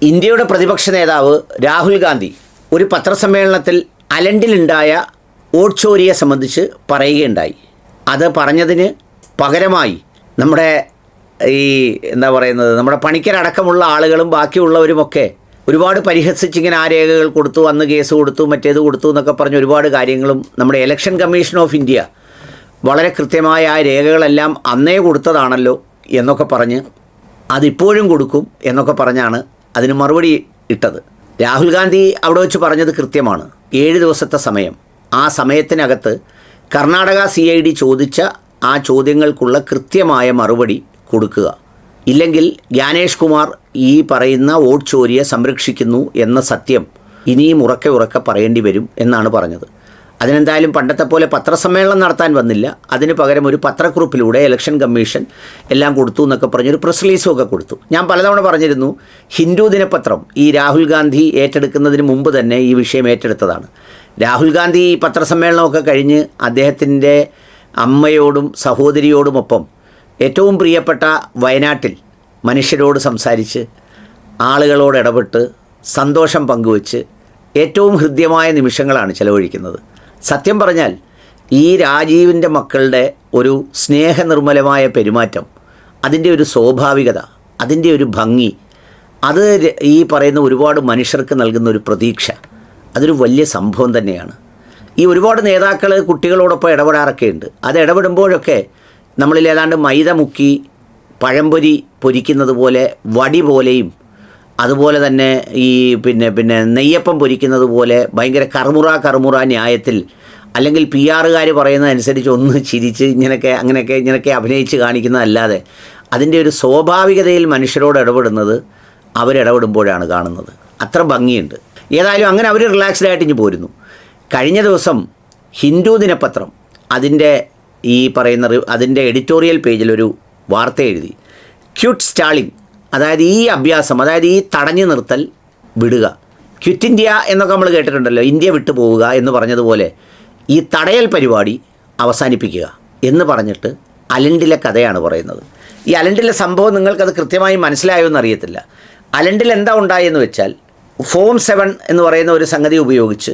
ഇന്ത്യയുടെ പ്രതിപക്ഷ നേതാവ് രാഹുൽ ഗാന്ധി ഒരു പത്രസമ്മേളനത്തിൽ അലണ്ടിലുണ്ടായ വോട്ട് ചോരിയെ സംബന്ധിച്ച് പറയുകയുണ്ടായി. അത് പറഞ്ഞതിന് പകരമായി നമ്മുടെ ഈ എന്താ പറയുന്നത് നമ്മുടെ പണിക്കരടക്കമുള്ള ആളുകളും ബാക്കിയുള്ളവരുമൊക്കെ ഒരുപാട് പരിഹസിച്ചിങ്ങനെ ആ രേഖകൾ കൊടുത്തു അന്ന് കേസ് കൊടുത്തു മറ്റേത് കൊടുത്തു എന്നൊക്കെ പറഞ്ഞ് ഒരുപാട് കാര്യങ്ങളും നമ്മുടെ ഇലക്ഷൻ കമ്മീഷൻ ഓഫ് ഇന്ത്യ വളരെ കൃത്യമായ ആ രേഖകളെല്ലാം അന്നേ കൊടുത്തതാണല്ലോ എന്നൊക്കെ പറഞ്ഞ് അതിപ്പോഴും കൊടുക്കും എന്നൊക്കെ പറഞ്ഞാണ് അതിന് മറുപടി ഇട്ടത്. രാഹുൽ ഗാന്ധി അവിടെ വെച്ച് പറഞ്ഞത് കൃത്യമാണ്. ഏഴ് ദിവസത്തെ സമയം. ആ സമയത്തിനകത്ത് കർണാടക സി ഐ ഡി ചോദിച്ച ആ ചോദ്യങ്ങൾക്കുള്ള കൃത്യമായ മറുപടി കൊടുക്കുക. ഇല്ലെങ്കിൽ ജ്ഞാനേഷ് കുമാർ ഈ പറയുന്ന വോട്ട് ചോരിയെ സംരക്ഷിക്കുന്നു എന്ന സത്യം ഇനിയും ഉറക്കെ ഉറക്കെ പറയേണ്ടി വരും എന്നാണ് പറഞ്ഞത്. അതിനെന്തായാലും പണ്ടത്തെ പോലെ പത്രസമ്മേളനം നടത്താൻ വന്നില്ല. അതിന് പകരം ഒരു പത്രക്കുറിപ്പിലൂടെ ഇലക്ഷൻ കമ്മീഷൻ എല്ലാം കൊടുത്തു എന്നൊക്കെ പറഞ്ഞൊരു പ്രസ് റിലീസും ഒക്കെ കൊടുത്തു. ഞാൻ പലതവണ പറഞ്ഞിരുന്നു ഹിന്ദു ദിനപത്രം ഈ രാഹുൽ ഗാന്ധി ഏറ്റെടുക്കുന്നതിന് മുമ്പ് തന്നെ ഈ വിഷയം ഏറ്റെടുത്തതാണ്. രാഹുൽ ഗാന്ധി ഈ പത്രസമ്മേളനമൊക്കെ കഴിഞ്ഞ് അദ്ദേഹത്തിന്റെ അമ്മയോടും സഹോദരിയോടുമൊപ്പം ഏറ്റവും പ്രിയപ്പെട്ട വയനാട്ടിൽ മനുഷ്യരോട് സംസാരിച്ച് ആളുകളോട് ഇടപെട്ട് സന്തോഷം പങ്കുവച്ച് ഏറ്റവും ഹൃദ്യമായ നിമിഷങ്ങളാണ് ചെലവഴിക്കുന്നത്. സത്യം പറഞ്ഞാൽ ഈ രാജീവിന്റെ മക്കളുടെ ഒരു സ്നേഹനിർമ്മലമായ പെരുമാറ്റം അതിന്റെ ഒരു സ്വാഭാവികത അതിന്റെ ഒരു ഭംഗി അത് ഈ പറയുന്ന ഒരുപാട് മനുഷ്യർക്ക് നൽകുന്ന ഒരു പ്രതീക്ഷ അതൊരു വലിയ സംഭവം തന്നെയാണ്. ഈ ഒരുപാട് നേതാക്കൾ കുട്ടികളോടൊപ്പം ഇടപെടാറൊക്കെ ഉണ്ട് അത് ഇടപെടുമ്പോഴൊക്കെ നമ്മളിൽ ഏതാണ്ട് മൈദ മുക്കി പഴംപൊരി പൊരിക്കുന്നത് പോലെ വടി പോലെയും അതുപോലെ തന്നെ ഈ പിന്നെ പിന്നെ നെയ്യപ്പം പൊരിക്കുന്നത് പോലെ ഭയങ്കര കറുമുറ കറുമുറ ന്യായത്തിൽ അല്ലെങ്കിൽ പി ആറുകാർ പറയുന്നതനുസരിച്ച് ഒന്ന് ചിരിച്ച് ഇങ്ങനെയൊക്കെ അങ്ങനെയൊക്കെ ഇങ്ങനെയൊക്കെ അഭിനയിച്ച് കാണിക്കുന്നതല്ലാതെ അതിന്റെ ഒരു സ്വാഭാവികതയിൽ മനുഷ്യരോട് ഇടപെടുന്നത് അവരിടപെടുമ്പോഴാണ് കാണുന്നത്. അത്ര ഭംഗിയുണ്ട്. ഏതായാലും അങ്ങനെ അവർ റിലാക്സ്ഡ് ആയിട്ട് ഇഞ്ഞ് പോരുന്നു. കഴിഞ്ഞ ദിവസം ഹിന്ദു ദിനപത്രം അതിന്റെ ഈ പറയുന്ന അതിന്റെ എഡിറ്റോറിയൽ പേജിലൊരു വാർത്ത എഴുതി. ക്യൂട്ട് സ്റ്റാളിൻ അതായത് ഈ അഭ്യാസം അതായത് ഈ തടഞ്ഞു നിർത്തൽ വിടുക. ക്വിറ്റ് ഇന്ത്യ എന്നൊക്കെ നമ്മൾ കേട്ടിട്ടുണ്ടല്ലോ. ഇന്ത്യ വിട്ടു പോവുക എന്ന് പറഞ്ഞതുപോലെ ഈ തടയൽ പരിപാടി അവസാനിപ്പിക്കുക എന്ന് പറഞ്ഞിട്ട് അലണ്ടിലെ കഥയാണ് പറയുന്നത്. ഈ അലണ്ടിലെ സംഭവം നിങ്ങൾക്കത് കൃത്യമായി മനസ്സിലായോ എന്നറിയത്തില്ല. അലണ്ടിൽ എന്താ ഉണ്ടായെന്ന് വെച്ചാൽ ഫോം സെവൻ എന്ന് പറയുന്ന ഒരു സംഗതി ഉപയോഗിച്ച്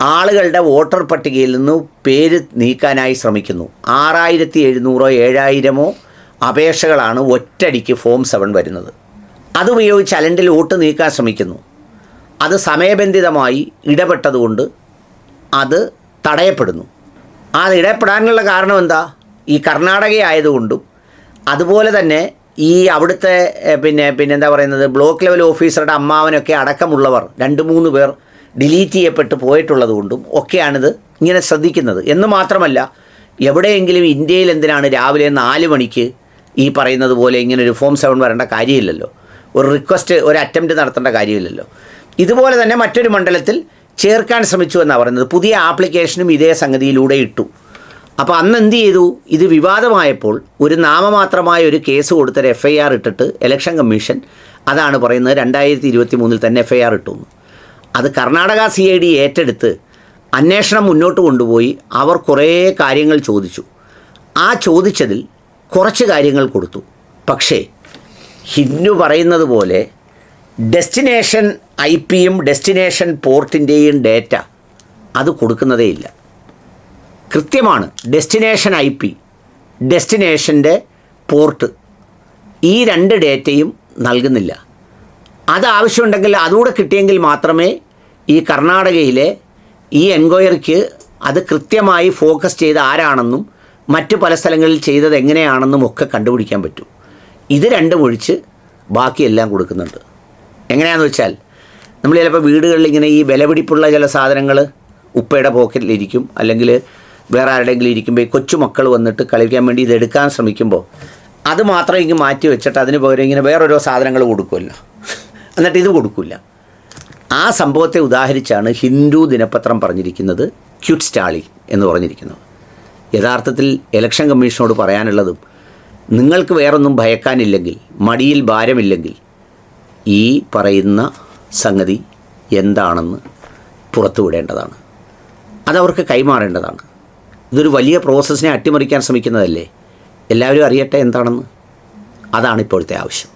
ആളുകളുടെ വോട്ടർ പട്ടികയിൽ നിന്ന് പേര് നീക്കാനായി ശ്രമിക്കുന്നു. ആറായിരത്തി എഴുന്നൂറോ ഏഴായിരമോ അപേക്ഷകളാണ് ഒറ്റടിക്ക് ഫോം സെവൻ വരുന്നത്. അതുപയോഗിച്ച് അലണ്ടിൽ വോട്ട് നീക്കാൻ ശ്രമിക്കുന്നു. അത് സമയബന്ധിതമായി ഇടപെട്ടതുകൊണ്ട് അത് തടയപ്പെടുന്നു. അത് ഇടപെടാനുള്ള കാരണം എന്താ? ഈ കർണാടക ആയതുകൊണ്ടും അതുപോലെ തന്നെ ഈ അവിടുത്തെ പിന്നെ പിന്നെന്താ പറയുന്നത് ബ്ലോക്ക് ലെവൽ ഓഫീസറുടെ അമ്മാവനൊക്കെ അടക്കമുള്ളവർ രണ്ട് മൂന്ന് പേർ ഡിലീറ്റ് ചെയ്യപ്പെട്ട് പോയിട്ടുള്ളത് കൊണ്ടും ഒക്കെയാണിത് ഇങ്ങനെ ശ്രദ്ധിക്കുന്നത്. എന്ന് മാത്രമല്ല എവിടെയെങ്കിലും ഇന്ത്യയിൽ എന്തിനാണ് രാവിലെ നാല് മണിക്ക് ഈ പറയുന്നത് പോലെ ഇങ്ങനെ ഒരു ഫോം സെവൻ വരേണ്ട കാര്യമില്ലല്ലോ. ഒരു റിക്വസ്റ്റ് ഒരു അറ്റംപ്റ്റ് നടത്തേണ്ട കാര്യമില്ലല്ലോ. ഇതുപോലെ തന്നെ മറ്റൊരു മണ്ഡലത്തിൽ ചേർക്കാൻ ശ്രമിച്ചു എന്നാണ് പറയുന്നത്. പുതിയ ആപ്ലിക്കേഷനും ഇതേ സംഗതിയിലൂടെ ഇട്ടു. അപ്പോൾ അന്ന് എന്ത് ചെയ്തു? ഇത് വിവാദമായപ്പോൾ ഒരു നാമമാത്രമായ ഒരു കേസ് കൊടുത്തൊരു എഫ് ഐ ആർ ഇട്ടിട്ട് ഇലക്ഷൻ കമ്മീഷൻ അതാണ് പറയുന്നത് രണ്ടായിരത്തി ഇരുപത്തി മൂന്നിൽ തന്നെ എഫ് ഐ ആർ ഇട്ടു അത് കർണാടക സി ഐ ഡി ഏറ്റെടുത്ത് അന്വേഷണം മുന്നോട്ട് കൊണ്ടുപോയി അവർ കുറേ കാര്യങ്ങൾ ചോദിച്ചു. ആ ചോദിച്ചതിൽ കുറച്ച് കാര്യങ്ങൾ കൊടുത്തു. പക്ഷേ ഹിന്നു പറയുന്നത് പോലെ ഡെസ്റ്റിനേഷൻ ഐ പിയും ഡെസ്റ്റിനേഷൻ പോർട്ടിന്റെയും ഡേറ്റ അത് കൊടുക്കുന്നതേ ഇല്ല. കൃത്യമാണ് ഡെസ്റ്റിനേഷൻ ഐ പി ഡെസ്റ്റിനേഷന്റെ പോർട്ട് ഈ രണ്ട് ഡേറ്റയും നൽകുന്നില്ല. അത് ആവശ്യമുണ്ടെങ്കിൽ അതുകൂടെ കിട്ടിയെങ്കിൽ മാത്രമേ ഈ കർണാടകയിലെ ഈ എൻക്വയറിക്ക് അത് കൃത്യമായി ഫോക്കസ് ചെയ്ത് ആരാണെന്നും മറ്റ് പല സ്ഥലങ്ങളിൽ ചെയ്തത് എങ്ങനെയാണെന്നും ഒക്കെ കണ്ടുപിടിക്കാൻ പറ്റും. ഇത് രണ്ടും ഒഴിച്ച് ബാക്കിയെല്ലാം കൊടുക്കുന്നുണ്ട്. എങ്ങനെയാണെന്ന് വെച്ചാൽ നമ്മൾ ചിലപ്പോൾ വീടുകളിൽ ഇങ്ങനെ ഈ വിലപിടിപ്പുള്ള ചില സാധനങ്ങൾ ഉപ്പയുടെ പോക്കറ്റിലിരിക്കും അല്ലെങ്കിൽ വേറെ ആരുടെയെങ്കിലും ഇരിക്കുമ്പോൾ ഈ കൊച്ചുമക്കൾ വന്നിട്ട് കളിക്കാൻ വേണ്ടി ഇത് എടുക്കാൻ ശ്രമിക്കുമ്പോൾ അത് മാത്രം ഇങ്ങനെ മാറ്റി വെച്ചിട്ട് അതിന് പകരം ഇങ്ങനെ വേറോരോ സാധനങ്ങൾ കൊടുക്കുമല്ലോ. എന്നിട്ട് ഇത് കൊടുക്കില്ല. ആ സംഭവത്തെ ഉദാഹരിച്ചാണ് ഹിന്ദു ദിനപത്രം പറഞ്ഞിരിക്കുന്നത് ക്യൂട്ട് സ്റ്റാളി എന്ന് പറഞ്ഞിരിക്കുന്നത്. യഥാർത്ഥത്തിൽ ഇലക്ഷൻ കമ്മീഷനോട് പറയാനുള്ളതും നിങ്ങൾക്ക് വേറൊന്നും ഭയക്കാനില്ലെങ്കിൽ മടിയിൽ ഭാരമില്ലെങ്കിൽ ഈ പറയുന്ന സംഗതി എന്താണെന്ന് പുറത്തുവിടേണ്ടതാണ് അതവർക്ക് കൈമാറേണ്ടതാണ്. ഇതൊരു വലിയ പ്രോസസ്സിനെ അട്ടിമറിക്കാൻ ശ്രമിക്കുന്നതല്ലേ? എല്ലാവരും അറിയട്ടെ എന്താണെന്ന്? അതാണ് ഇപ്പോഴത്തെ ആവശ്യം.